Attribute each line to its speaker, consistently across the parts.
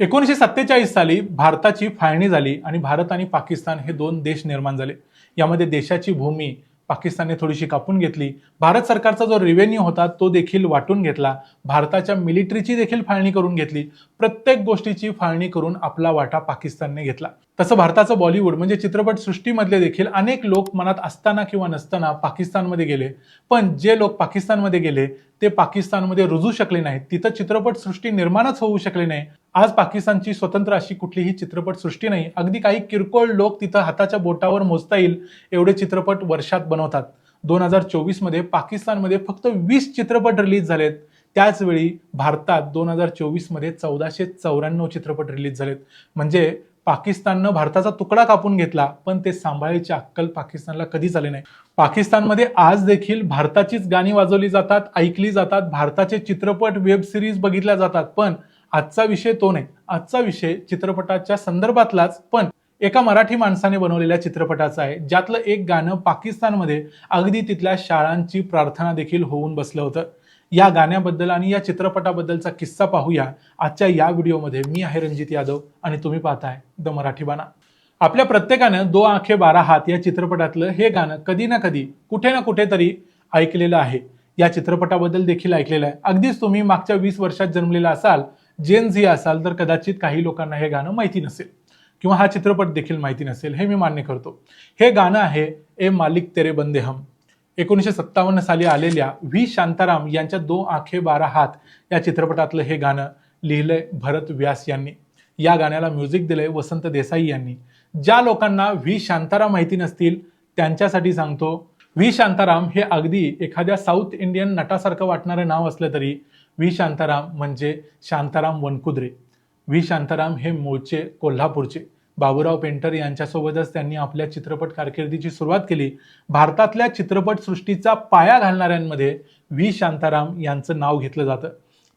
Speaker 1: एकोणीसशे सत्तेचाळीस साली भारताची फाळणी झाली आणि भारत आणि पाकिस्तान हे दोन देश निर्माण झाले. यामध्ये देशाची भूमी पाकिस्तानने थोडीशी कापून घेतली. भारत सरकारचा जो रेव्हेन्यू होता तो देखील वाटून घेतला. भारताच्या मिलिटरीची देखील फाळणी करून घेतली. प्रत्येक गोष्टीची फाळणी करून आपला वाटा पाकिस्तानने घेतला. तसं भारताचं बॉलिवूड म्हणजे चित्रपट सृष्टीमधले देखील अनेक लोक मनात असताना किंवा नसताना पाकिस्तानमध्ये गेले. पण जे लोक पाकिस्तानमध्ये गेले ते पाकिस्तानमध्ये रुजू शकले नाहीत. तिथं चित्रपट सृष्टी निर्माणच होऊ शकले नाही. आज पाकिस्तानची स्वतंत्र अशी कुठलीही चित्रपट सृष्टी नाही. अगदी काही किरकोळ लोक तिथं हाताच्या बोटावर मोजता येईल एवढे चित्रपट वर्षात बनवतात. दोन हजार चोवीसमध्ये पाकिस्तानमध्ये फक्त वीस चित्रपट रिलीज झालेत. त्याचवेळी भारतात दोन हजार चोवीसमध्ये चौदाशे चौऱ्याण्णव चित्रपट रिलीज झालेत. म्हणजे पाकिस्ताननं भारताचा तुकडा कापून घेतला पण ते सांभाळायची अक्कल पाकिस्तानला कधीच आले नाही. पाकिस्तानमध्ये आज देखील भारताचीच गाणी वाजवली जातात ऐकली जातात भारताचे चित्रपट वेब सिरीज बघितल्या जातात पण आजचा विषय तो नाही. आजचा विषय चित्रपटाच्या संदर्भातलाच पण एका मराठी माणसाने बनवलेल्या चित्रपटाचं आहे. ज्यातलं एक गाणं पाकिस्तानमध्ये अगदी तिथल्या शाळांची प्रार्थना देखील होऊन बसलं होतं. या गाण्याबद्दल आणि या चित्रपटाबद्दलचा किस्सा पाहूया. आजच्या या व्हिडिओमध्ये मी आहे रणजित यादव आणि तुम्ही पाहताय द मराठी बाणा. आपल्या प्रत्येकानं दो आखे बारा हात या चित्रपटातलं हे गाणं कधी ना कधी कुठे ना कुठेतरी ऐकलेलं आहे. या चित्रपटाबद्दल देखील ऐकलेलं आहे. अगदीच तुम्ही मागच्या वीस वर्षात जन्मलेला असाल जेन झी असाल तर कदाचित काही लोकांना हे गाणं माहिती नसेल. किंवा हा चित्रपट देखील माहिती नसेल हे मी मान्य करतो. हे गाणं आहे ए मालिक तेरे बंदे हम. एकोणीसशे सत्तावन्न साली आलेल्या व्ही शांताराम यांच्या दो आखे बारा हात या चित्रपटातलं हे गाणं लिहिलंय भरत व्यास यांनी. या गाण्याला म्युझिक दिलंय वसंत देसाई यांनी. ज्या लोकांना व्ही शांताराम माहिती नसतील त्यांच्यासाठी सांगतो व्ही शांताराम हे अगदी एखाद्या साऊथ इंडियन नटासारखं वाटणारं नाव असलं तरी व्ही शांताराम म्हणजे शांताराम वनकुद्रे. व्ही. शांताराम हे मूळचे कोल्हापूरचे. बाबूराव पेंटर यांच्यासोबतच त्यांनी आपल्या चित्रपट कारकिर्दीची सुरुवात केली. भारतातल्या चित्रपटसृष्टीचा पाया घालणाऱ्यांमध्ये व्ही. शांताराम यांचं नाव घेतलं जातं.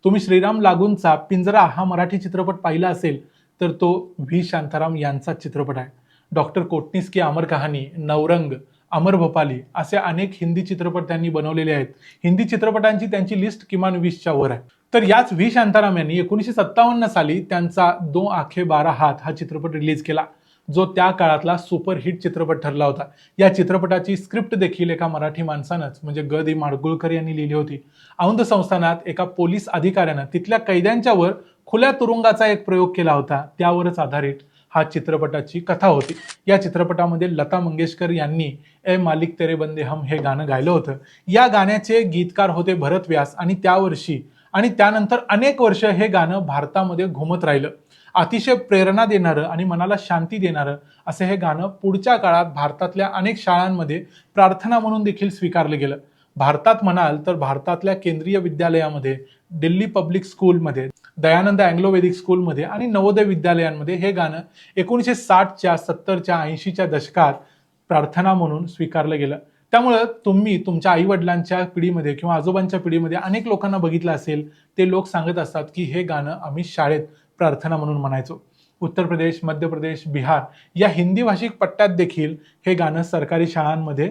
Speaker 1: तुम्ही श्रीराम लागूंचा पिंजरा हा मराठी चित्रपट पाहिला असेल तर तो व्ही. शांताराम यांचा चित्रपट आहे. डॉक्टर कोटनीस की अमर कहाणी नवरंग अमर भोपाली असे अनेक हिंदी चित्रपट त्यांनी बनवलेले आहेत. हिंदी चित्रपटांची त्यांची लिस्ट किमान वीसच्या वर आहे. तर याच व्ही शांताराम यांनी एकोणीसशे सत्तावन्न साली त्यांचा दो आखे बारा हात हा चित्रपट रिलीज केला. जो त्या काळातला सुपरहिट चित्रपट ठरला होता. या चित्रपटाची स्क्रिप्ट देखील एका मराठी माणसानंच म्हणजे ग दि माडगुळकर यांनी लिहिली होती. औंध संस्थानात एका पोलीस अधिकाऱ्यानं तिथल्या कैद्यांच्यावर खुल्या तुरुंगाचा एक प्रयोग केला होता. त्यावरच आधारित हा चित्रपटाची कथा होती. या चित्रपटामध्ये लता मंगेशकर यांनी ए मालिक तेरे बंदे हम हे गाणं गायलं होतं. या गाण्याचे गीतकार होते भरत व्यास आणि त्या वर्षी आणि त्यानंतर अनेक वर्ष हे गाणं भारतामध्ये घुमत राहिलं. अतिशय प्रेरणा देणारं आणि मनाला शांती देणारं असं हे गाणं पुढच्या काळात भारतातल्या अनेक शाळांमध्ये प्रार्थना म्हणून देखील स्वीकारलं गेलं. भारतात म्हणाल तर भारतातल्या केंद्रीय विद्यालयामध्ये दिल्ली पब्लिक स्कूलमध्ये दयानंद अँग्लो वेदिक स्कूलमध्ये आणि नवोदय विद्यालयांमध्ये हे गाणं एकोणीसशे साठच्या सत्तरच्या ऐंशीच्या दशकात प्रार्थना म्हणून स्वीकारलं गेलं. त्यामुळं तुम्ही तुमच्या आईवडिलांच्या पिढीमध्ये किंवा आजोबांच्या पिढीमध्ये अनेक लोकांना बघितलं असेल ते लोक सांगत असतात की हे गाणं आम्ही शाळेत प्रार्थना म्हणून म्हणायचो. उत्तर प्रदेश मध्य प्रदेश बिहार या हिंदी भाषिक पट्ट्यात देखील हे गाणं सरकारी शाळांमध्ये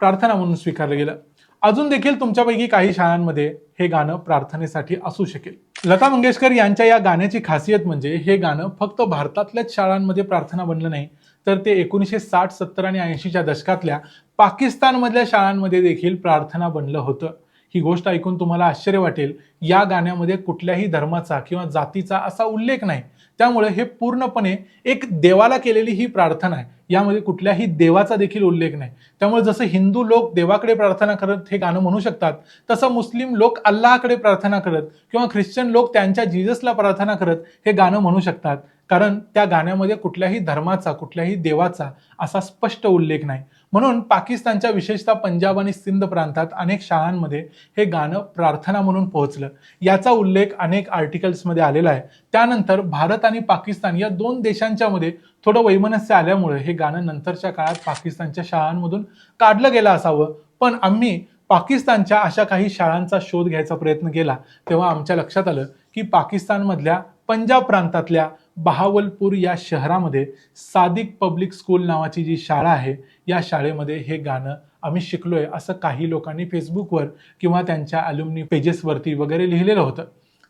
Speaker 1: प्रार्थना म्हणून स्वीकारलं गेलं. अजून देखील तुमच्यापैकी काही शाळांमध्ये हे गाणं प्रार्थनेसाठी असू शकेल. लता मंगेशकर यांच्या या गाण्याची खासियत म्हणजे हे गाणं फक्त भारतातल्याच शाळांमध्ये प्रार्थना बनलं नाही तर ते एकोणीसशे साठ सत्तर आणि ऐंशीच्या दशकातल्या पाकिस्तानमधल्या शाळांमध्ये देखील प्रार्थना बनलं होतं. ही गोष्ट ऐकून तुम्हाला आश्चर्य वाटेल. या गाण्यामध्ये कुठल्याही धर्माचा किंवा जातीचा असा उल्लेख नाही. त्यामुळे हे पूर्णपणे एक देवाला केलेली ही प्रार्थना आहे. यामध्ये कुठल्याही देवाचा देखील उल्लेख नाही. त्यामुळे जसं हिंदू लोक देवाकडे प्रार्थना करत हे गाणं म्हणू शकतात तसं मुस्लिम लोक अल्लाकडे प्रार्थना करत किंवा ख्रिश्चन लोक त्यांच्या जीजसला प्रार्थना करत हे गाणं म्हणू शकतात. कारण त्या गाण्यामध्ये कुठल्याही धर्माचा कुठल्याही देवाचा असा स्पष्ट उल्लेख नाही. म्हणून पाकिस्तानच्या विशेषतः पंजाब आणि सिंध प्रांतात अनेक शाळांमध्ये हे गाणं प्रार्थना म्हणून पोहोचलं. याचा उल्लेख अनेक आर्टिकल्समध्ये आलेला आहे. त्यानंतर भारत आणि पाकिस्तान या दोन देशांच्या मध्ये थोडं वैमनस्य आल्यामुळे हे गाणं नंतरच्या काळात पाकिस्तानच्या शाळांमधून काढलं गेलं असावं. पण आम्ही पाकिस्तानच्या अशा काही शाळांचा शोध घ्यायचा प्रयत्न केला तेव्हा आमच्या लक्षात आलं की पाकिस्तानमधल्या पंजाब प्रांतातल्या बहावलपूर या शहरामध्ये सादिक पब्लिक स्कूल नावाची जी शाळा आहे या शाळेमध्ये हे गाणं आम्ही शिकलोय असं काही लोकांनी फेसबुकवर किंवा त्यांच्या अल्युमिनी पेजेसवरती वगैरे लिहिलेलं होतं.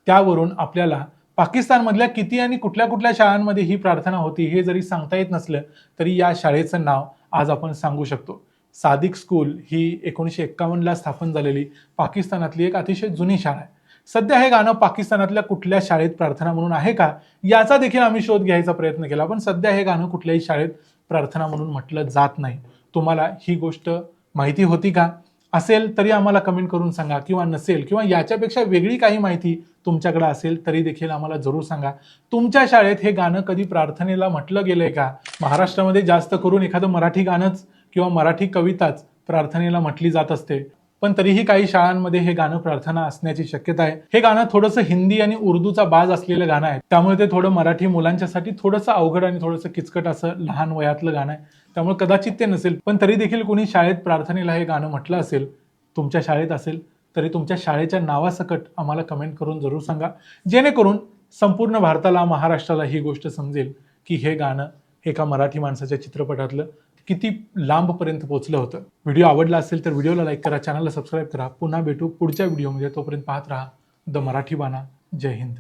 Speaker 1: त्यावरून आपल्याला पाकिस्तानमधल्या किती आणि कुठल्या कुठल्या शाळांमध्ये ही प्रार्थना होती हे जरी सांगता येत नसलं तरी या शाळेचं नाव आज आपण सांगू शकतो. सादिक स्कूल ही एकोणीसशे एक्कावन्नला स्थापन झालेली पाकिस्तानातली एक अतिशय जुनी शाळा आहे. सध्या हे गाणं पाकिस्तानातल्या कुठल्या शाळेत प्रार्थना म्हणून आहे का? याचा देखील आम्ही शोध घ्यायचा प्रयत्न केला पण सध्या हे गाणं कुठल्याही शाळेत प्रार्थना म्हणून म्हटलं जात नाही. तुम्हाला ही गोष्ट माहिती होती का? असेल तरी आम्हाला कमेंट करून सांगा किंवा नसेल किंवा याच्यापेक्षा वेगळी काही माहिती तुमच्याकडे असेल तरी देखील आम्हाला जरूर सांगा. तुमच्या शाळेत हे गाणं कधी प्रार्थनेला म्हटलं गेलंय का? महाराष्ट्रामध्ये जास्त करून एखादं मराठी गाणंच किंवा मराठी कविताच प्रार्थनेला म्हटली जात असते. पण तरीही काही शाळांमध्ये हे गाणं प्रार्थना असण्याची शक्यता आहे. हे गाणं थोडंसं हिंदी आणि उर्दूचा बाज असलेलं गाणं आहे. त्यामुळे ते थोडं मराठी मुलांच्यासाठी थोडंसं अवघड आणि थोडंसं किचकट असं लहान वयातलं गाणं आहे. त्यामुळे कदाचित ते नसेल. पण तरी देखील कोणी शाळेत प्रार्थनेला हे गाणं म्हटलं असेल तुमच्या शाळेत असेल तरी तुमच्या शाळेच्या नावासकट आम्हाला कमेंट करून जरूर सांगा. जेणेकरून संपूर्ण भारताला महाराष्ट्राला ही गोष्ट समजेल की हे गाणं एका मराठी माणसाच्या चित्रपटातलं किती लांबपर्यंत पोहोचलं होतं. व्हिडिओ आवडला असेल तर व्हिडिओला लाईक करा चॅनलला सबस्क्राईब करा. पुन्हा भेटू पुढच्या व्हिडिओमध्ये तोपर्यंत पाहत राहा. द मराठी बाणा. जय हिंद.